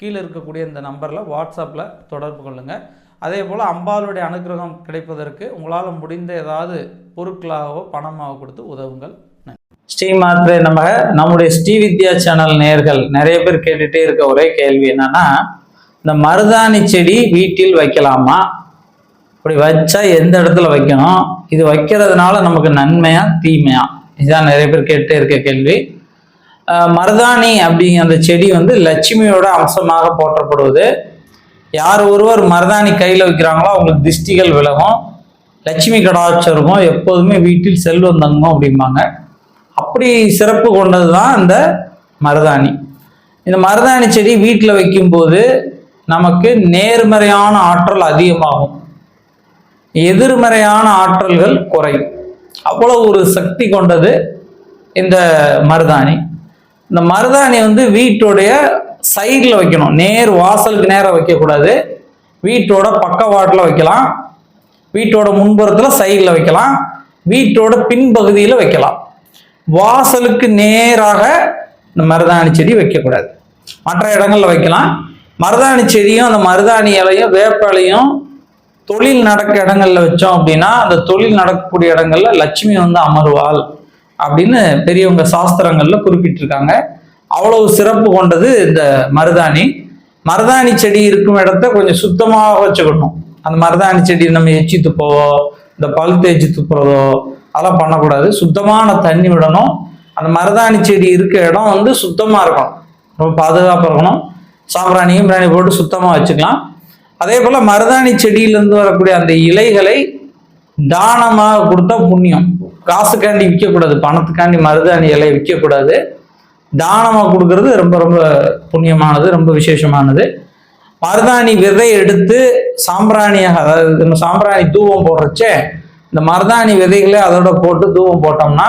கீழே இருக்கக்கூடிய இந்த நம்பரில் வாட்ஸ்அப்பில் தொடர்பு கொள்ளுங்கள் அதே போல் அம்பாளுடைய அனுகிரகம் கிடைப்பதற்கு உங்களால் முடிந்த ஏதாவது பொருட்களாகவோ பணமாகவோ கொடுத்து உதவுங்கள். ஸ்ரீ மாத்ரே நம்ம நம்முடைய ஸ்ரீ வித்யா சேனல் நேர்கள் நிறைய பேர் கேட்டுட்டே இருக்க ஒரே கேள்வி என்னன்னா இந்த மருதாணி செடி வீட்டில் வைக்கலாமா? இப்படி வச்சா எந்த இடத்துல வைக்கணும்? இது வைக்கிறதுனால நமக்கு நன்மையா தீமையா? இதுதான் நிறைய பேர் கேட்டுட்டே இருக்க கேள்வி. மருதாணி அப்படிங்கிற அந்த செடி வந்து லட்சுமியோட அம்சமாக போற்றப்படுவது. யார் ஒருவர் மருதாணி கையில் வைக்கிறாங்களோ அவங்களுக்கு திஷ்டிகள் விலகும். லட்சுமி கடாட்சம் எப்போதுமே வீட்டில் செல்வம் தங்கும் அப்படிம்பாங்க. அப்படி சிறப்பு கொண்டது தான் இந்த மருதாணி. இந்த மருதாணி செடி வீட்டில் வைக்கும்போது நமக்கு நேர்மறையான ஆற்றல் அதிகமாகும். எதிர்மறையான ஆற்றல்கள் குறையும். அவ்வளோ ஒரு சக்தி கொண்டது இந்த மருதாணி. இந்த மருதாணி வந்து வீட்டுடைய சைடில் வைக்கணும். நேர் வாசலுக்கு நேராக வைக்கக்கூடாது. வீட்டோட பக்கவாட்டில் வைக்கலாம். வீட்டோட முன்புறத்தில் சைடில் வைக்கலாம். வீட்டோட பின்பகுதியில் வைக்கலாம். வாசலுக்கு நேராக இந்த மருதாணி செடி வைக்கக்கூடாது. மற்ற இடங்களில் வைக்கலாம். மருதாணி செடியும் அந்த மருதாணி இலையும் வேப்பலையும் தொழில் நடக்க இடங்கள்ல வச்சோம் அப்படின்னா அந்த தொழில் நடக்கக்கூடிய இடங்கள்ல லட்சுமி வந்து அமருவாள். அப்படின்னு பெரியவங்க சாஸ்திரங்கள்ல குறிப்பிட்டிருக்காங்க. அவ்வளவு சிறப்பு கொண்டது இந்த மருதாணி. மருதாணி செடி இருக்கும் இடத்த கொஞ்சம் சுத்தமாக வச்சுக்கணும். அந்த மருதாணி செடி நம்ம எச்சி துப்பவோ இந்த பல் தேய்ச்சி துப்புறதோ அதெல்லாம் பண்ணக்கூடாது. சுத்தமான தண்ணி விடணும். அந்த மருதாணி செடி இருக்க இடம் வந்து சுத்தமாக இருக்கணும். ரொம்ப பாதுகாப்பாக இருக்கணும். சாம்பிராணியும் பிராணி போட்டு சுத்தமாக வச்சுக்கலாம். அதே போல் மருதாணி செடியிலேருந்து வரக்கூடிய அந்த இலைகளை தானமாக கொடுத்தா புண்ணியம். காசுக்காண்டி விற்கக்கூடாது பணத்துக்காண்டி மருதாணி இலையை விற்கக்கூடாது. தானமாக கொடுக்கறது ரொம்ப ரொம்ப புண்ணியமானது ரொம்ப விசேஷமானது. மருதாணி விதை எடுத்து சாம்பிராணியாக அதாவது நம்ம சாம்பிராணி தூவம் போடுறச்சே இந்த மருதாணி விதைகளை அதோட போட்டு தூவம் போட்டோம்னா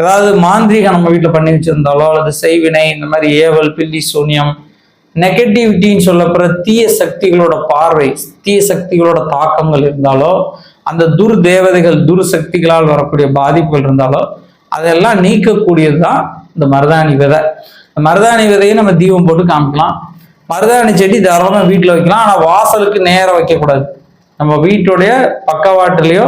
ஏதாவது மாந்திரீகம் நம்ம வீட்டில் பண்ணி வச்சுருந்தாலோ அல்லது செய்வினை இந்த மாதிரி ஏவல் பில்லி சூன்யம் நெகட்டிவிட்டின்னு சொல்லப்படுற தீய சக்திகளோட பார்வை தீய சக்திகளோட தாக்கங்கள் இருந்தாலோ அந்த துர் தேவதைகள் துர் சக்திகளால் வரக்கூடிய பாதிப்புகள் இருந்தாலோ அதெல்லாம் நீக்கக்கூடியது தான் இந்த மருதாணி விதை. மருதாணி விதையை நம்ம தீபம் போட்டு காமிக்கலாம். மருதாணி செடி தாராளமாக வீட்டில் வைக்கலாம். ஆனால் வாசலுக்கு நேராக வைக்கக்கூடாது. நம்ம வீட்டுடைய பக்கவாட்டுலேயோ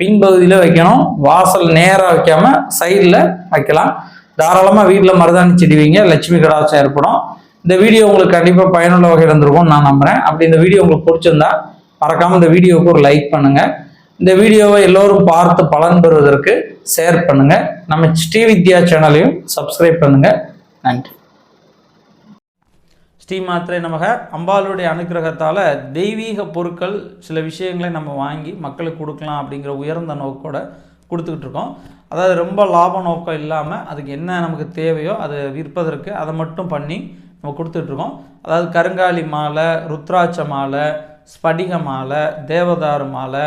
பின்பகுதியில வைக்கணும். வாசல் நேராக வைக்காம சைடில் வைக்கலாம். தாராளமாக வீட்டில் மருதாணி செடி வைங்க. லட்சுமி கடாட்சம் ஏற்படும். இந்த வீடியோ உங்களுக்கு கண்டிப்பாக பயனுள்ள வகையில் இருந்திருக்கும்னு நான் நம்புகிறேன் அப்படி இந்த வீடியோ உங்களுக்கு பிடிச்சிருந்தா மறக்காமல் இந்த வீடியோவுக்கு ஒரு லைக் பண்ணுங்கள் இந்த வீடியோவை எல்லோரும் பார்த்து பலன் பெறுவதற்கு ஷேர் பண்ணுங்க. நம்ம ஸ்ரீ வித்யா சேனலையும் சப்ஸ்கிரைப் பண்ணுங்க. நன்றி. ஸ்ரீ மாத்திரை நமக. அம்பாளுடைய அனுக்கிரகத்தால் தெய்வீக பொருட்கள் சில விஷயங்களை நம்ம வாங்கி மக்களுக்கு கொடுக்கலாம் அப்படிங்கிற உயர்ந்த நோக்கோட கொடுத்துக்கிட்டு இருக்கோம். அதாவது ரொம்ப லாப நோக்கம் இல்லாமல் அதுக்கு என்ன நமக்கு தேவையோ அதை விற்பதற்கு அதை மட்டும் பண்ணி நம்ம கொடுத்துட்ருக்கோம் அதாவது கருங்காலி மாலை ருத்ராட்ச மாலை ஸ்படிக மாலை தேவதாரு மாலை